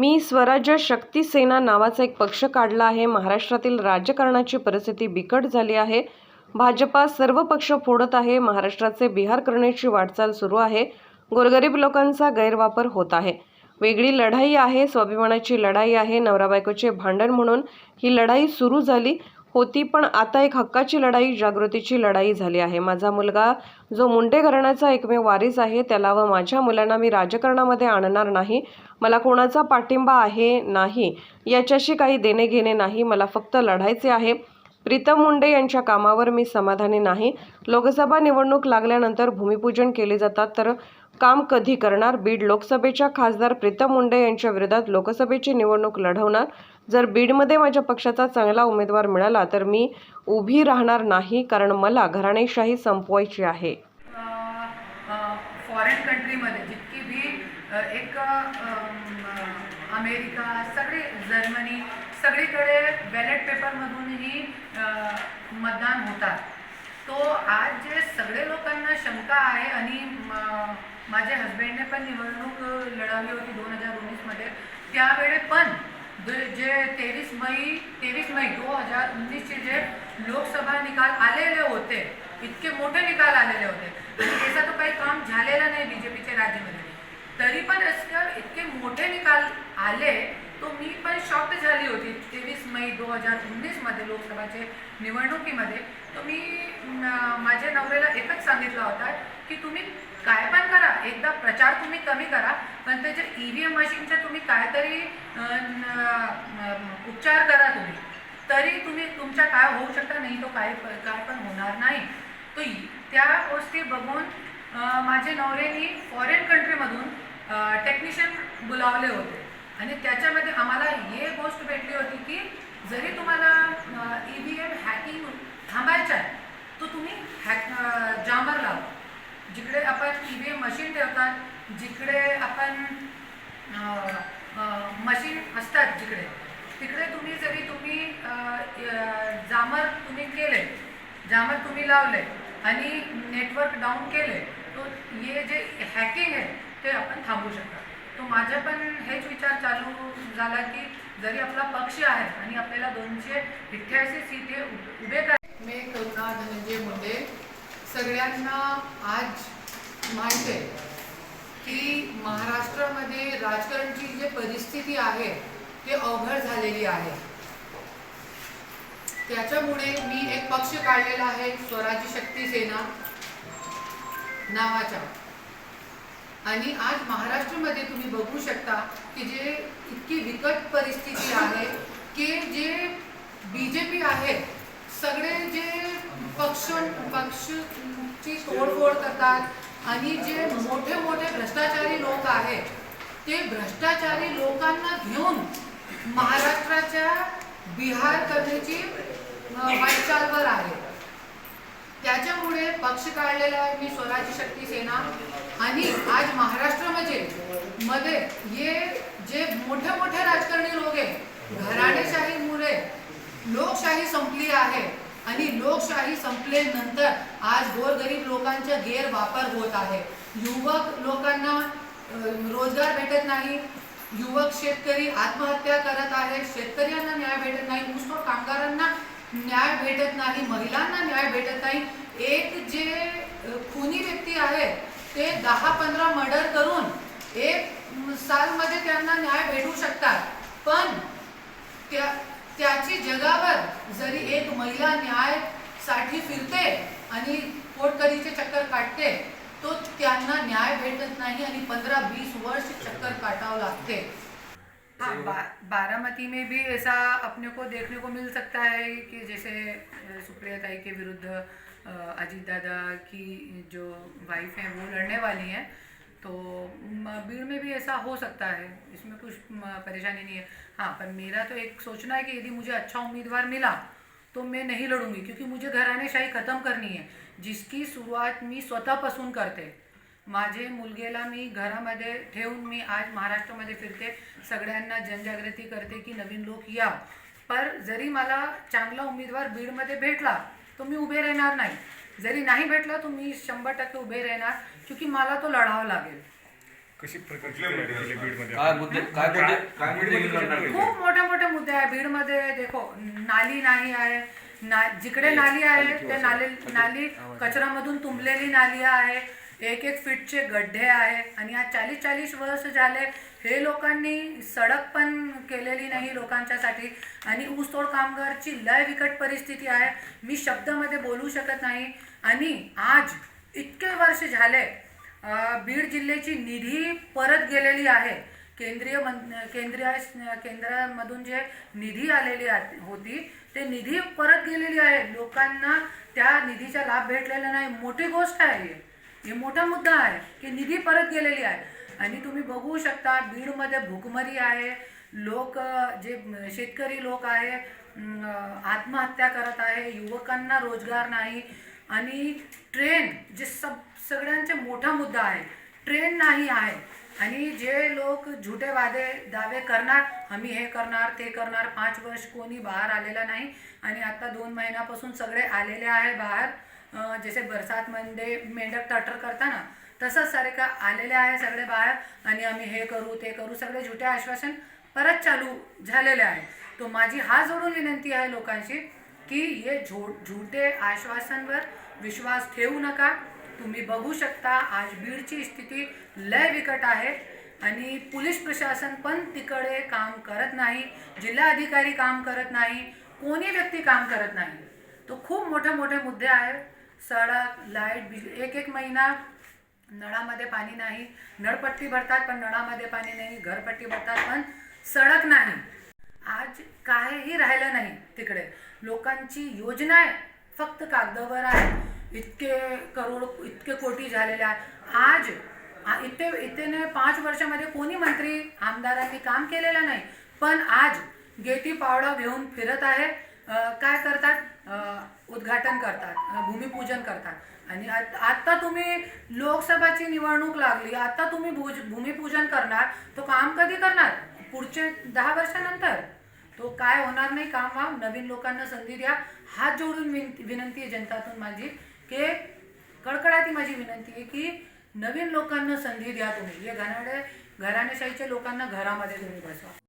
मी स्वराज्य शक्ती सेना नावाचा एक पक्ष काढला आहे. महाराष्ट्रातील राजकारणाची परिस्थिती बिकट झाली आहे. भाजपा सर्व पक्ष फोडत आहे. महाराष्ट्राचे बिहार करण्याची वाटचाल सुरू आहे. गोरगरीब लोकांचा गैरवापर होत आहे. वेगळी लढाई आहे. स्वाभिमानाची लढाई आहे. नवरा बायकोचे भांडण म्हणून ही लढाई सुरू झाली. होती पण आता एक हक्काची लढाई जागृतीची लढाई झाली आहे. माझा मुलगा जो मुंडे घराण्याचा एकमेव वारीस आहे त्याला व माझ्या मुलांना मी राजकारणामध्ये आणणार नाही. मला कोणाचा पाठिंबा आहे नाही याच्याशी काही देणे घेणे नाही. मला फक्त लढायचे आहे. प्रीतम मुंडे यांच्या कामावर मी समाधानी नाही. लोकसभा निवडणूक लागल्यानंतर भूमिपूजन केले जातात तर काम कधी करणार? बीड लोकसभेच्या खासदार प्रीतम मुंडे यांच्या विरोधात लोकसभेची निवडणूक लढवणार? जर बीडमध्ये माझ्या पक्षाचा चांगला उमेदवार मिळाला तर मी उभी राहणार नाही कारण मला घराणेशाही संपवायची आहे. फॉरेन कंट्रीमध्ये जितकी भी एक अमेरिका सगळे जर्मनी सगळीकडे बॅलेट पेपरमधूनही मतदान होतात. तो आज जे सगळे लोकांना शंका आहे आणि म- माझ्या हस्बंडने पण निवडणूक लढवली होती दोन हजार उन्नीसमध्ये त्यावेळी पण जे तेवीस मई तेवीस मई दो हजार उन्नीसचे जे लोकसभा निकाल आलेले होते इतके मोठे निकाल आलेले होते. आणि त्याचा तो काही काम झालेला नाही बी जे पीचे राज्यामध्ये. तरी पण असं इतके मोठे निकाल आले तो मी पण शॉक्ड झाली होती. तेवीस मई दो हजार उन्नीसमध्ये लोकसभाचे निवडणुकीमध्ये तर मी माझ्या नवऱ्याला एकच सांगितलं होता की तुम्ही काय पण करा. एकदा प्रचार तुम्ही कमी करा पण त्याच्या ई व्ही एम मशीनचे तुम्ही काहीतरी उपचार करा तुम्ही. तरी तुम्ही तुमच्या काय होऊ शकता नाही तो काय काय पण होणार नाही. तो त्या गोष्टी बघून माझे नवरेनी फॉरेन कंट्रीमधून टेक्निशियन बोलावले होते. आणि त्याच्यामध्ये आम्हाला हे गोष्ट भेट होती की जरी तुम्हाला ई व्ही एम हॅकिंग थांबायचं आहे तर तुम्ही हॅक जामर लावा जिकडे आपण ई व्ही एम मशीन ठेवतात जिकडे आपण मशीन असतात जिकडे तिकडे तुम्ही जरी तुम्ही जामर तुम्ही केले जामर तुम्ही लावले आणि नेटवर्क डाऊन केले तो हे जे हॅकिंग आहे ते आपण थांबवू शकता. तो माझा पण हेच विचार चालू झाला की जरी आपला पक्ष आहे आणि आपल्याला दोनशे अठ्ठ्याऐंशी सीटे उभे कर मे करुणा धनंजय मुंडे. सगळ्यांना आज माहीत आहे की महाराष्ट्रामध्ये राजकारणची जी परिस्थिती आहे ते अवघड झालेली आहे. त्याच्यामुळे मी एक पक्ष काढलेला आहे स्वराज्य शक्ती सेना नावाचा. आणि आज महाराष्ट्रामध्ये तुम्ही बघू शकता की जे इतकी विकट परिस्थिती आहे की जे बी जे पी आहे सगळे जे पक्ष पक्षची तोडफोड करतात आणि जे मोठे मोठे भ्रष्टाचारी लोक आहेत ते भ्रष्टाचारी लोकांना घेऊन महाराष्ट्राच्या बिहार कथेची वाटचालवर आहे. त्याच्यामुळे पक्ष काढलेला आहे मी स्वराज्य शक्ती सेना आणि आज महाराष्ट्रामध्ये मध्ये हे जे मोठे मोठे राजकारणी लोक आहे घराणेशाहीमुळे लोकशाही संपली आहे आणि लोकशाही संपल्यानंतर आज गोरगरीब लोकांचा गैरवापर होत आहे. युवक लोकांना रोजगार भेटत नाही युवक शेतकरी आत्महत्या करत आहेत शेतकऱ्यांना न्याय भेटत नाही. ऊसतोड कामगारांना न्याय भेटत नाही. महिलांना न्याय भेटत नाही. एक जे खुनी व्यक्ती आहे ते दहा पंधरा मर्डर करून एक सालमध्ये त्यांना न्याय भेटू शकतात. पण त्या त्याची जगावर जरी एक महिला न्यायसाठी फिरते आणि पोटकरीचे चक्कर काढते तो न्याय भेटत नाही आणि पंधरा वीस वर्ष चक्कर काटाव लागते. हाँ बा, बारामती में भी ऐसा अपने को देखने को मिल सकता है कि जैसे सुप्रिया ताई के विरुद्ध अजीत दादा की जो वाइफ हैं वो लड़ने वाली हैं तो भीड़ में भी ऐसा हो सकता है। इसमें कुछ परेशानी नहीं है। हाँ पर मेरा तो एक सोचना है कि यदि मुझे अच्छा उम्मीदवार मिला तो मैं नहीं लड़ूँगी क्योंकि मुझे घराणेशाही ख़त्म करनी आहे जिसकी सुरुवात मी स्वतःपासून करते. माझे मुलगेला मी घरामध्ये ठेवून मी आज महाराष्ट्रामध्ये फिरते. सगळ्यांना जनजागृती करते की नवीन लोक या. पर जरी मला चांगला उमेदवार बीडमध्ये भेटला तो मी उभे राहणार नाही. जरी नाही भेटला तो मी शंभर टक्के उभे राहणार क्योंकि मला तो लढावं लागेल. कशी? खूप मोठे मोठे मुद्दे आहे. बीडमध्ये देखो नाली नाही आहे. ना जिकडे नाली आहे ते नाली नाली कचरामधून तुंबलेली नाली आहे. एक एक फीटचे गड्डे आहे. आणि आज चाळीस चाळीस वर्ष झाले हे लोकांनी सडक पण केलेली नाही लोकांच्यासाठी. आणि ऊसतोड कामगारची लय विकट परिस्थिती आहे. मी शब्दामध्ये बोलू शकत नाही. आणि आज इतके वर्ष झाले बीड जिल्ह्याची निधी परत गेलेली आहे. केंद्रीय मन केंद्रीय केंद्रामधून जे निधी आलेली आ- होती ते निधी परत गेलेली आहे. लोकांना त्या निधीचा लाभ भेटलेला नाही. मोठी गोष्ट आहे. ही. हे मोठा मुद्दा आहे की निधी परत गेलेली आहे. आणि तुम्ही बघू शकता बीडमध्ये भुकमरी आहे. लोक जे शेतकरी लोक आहे आत्महत्या करत आहे. युवकांना रोजगार नाही. आणि ट्रेन जे सब सगळ्यांचा मोठा मुद्दा आहे. ट्रेन नाही आहे. आणि जे लोक झुटे वादे दावे करणार आम्ही हे करणार ते करणार पाच वर्ष कोणी बाहेर आलेला नाही. आणि आता दोन महिन्यापासून सगळे आलेले आहे बाहेर. जसे बरसातमध्ये मेंढक टटर करताना तसंच सारे का आलेले आहे सगळे बाहेर. आणि आम्ही हे करू ते करू सगळे झुटे आश्वासन परत चालू झालेले आहे. तो माझी हा जोडून विनंती आहे लोकांशी की हे झो झुटे आश्वासनवर विश्वास ठेवू नका. तुम्ही बघू शकता आज बीडची स्थिती लय बिकट आहे. आणि पोलीस प्रशासन पण तिकडे काम करत नाही जिल्हा अधिकारी काम करत नाही कोणी व्यक्ती काम करत नाही. तो खूप मोठे मोठे मुद्दे आहेत. सडक लाइट बिज एक एक महिना नळामध्ये पाणी नाही. नळपट्टी भरतात पण नळामध्ये पाणी नाही. घरपट्टी भरतात पण सडक नाही. आज काहीही राहिलं नाही तिकडे. लोकांची योजना आहे फक्त कागदावर आहे. इतके करोड इतके कोटी झालेले आहे. आज इथे इथेने पाच वर्षामध्ये कोणी मंत्री आमदारांनी काम केलेलं नाही. पण आज गेटी पावडा घेऊन फिरत आहे. काय करतात? उद्घाटन करतात. भूमिपूजन करतात. आणि आत्ता तुम्ही लोकसभाची निवडणूक लागली. आता तुम्ही भूज भूमिपूजन करणार. तो काम कधी करणार? पुढचे दहा वर्षानंतर. तो काय होणार नाही? काम व्हा नवीन लोकांना संधी द्या. हात जोडून विन- विनंती आहे जनतातून माझी. की कडकडाती माझी विनंती आहे की नवीन लोकांना संधी द्या तुम्ही. हे घराडे घराणेशाहीच्या लोकांना घरामध्ये तुम्ही बसवा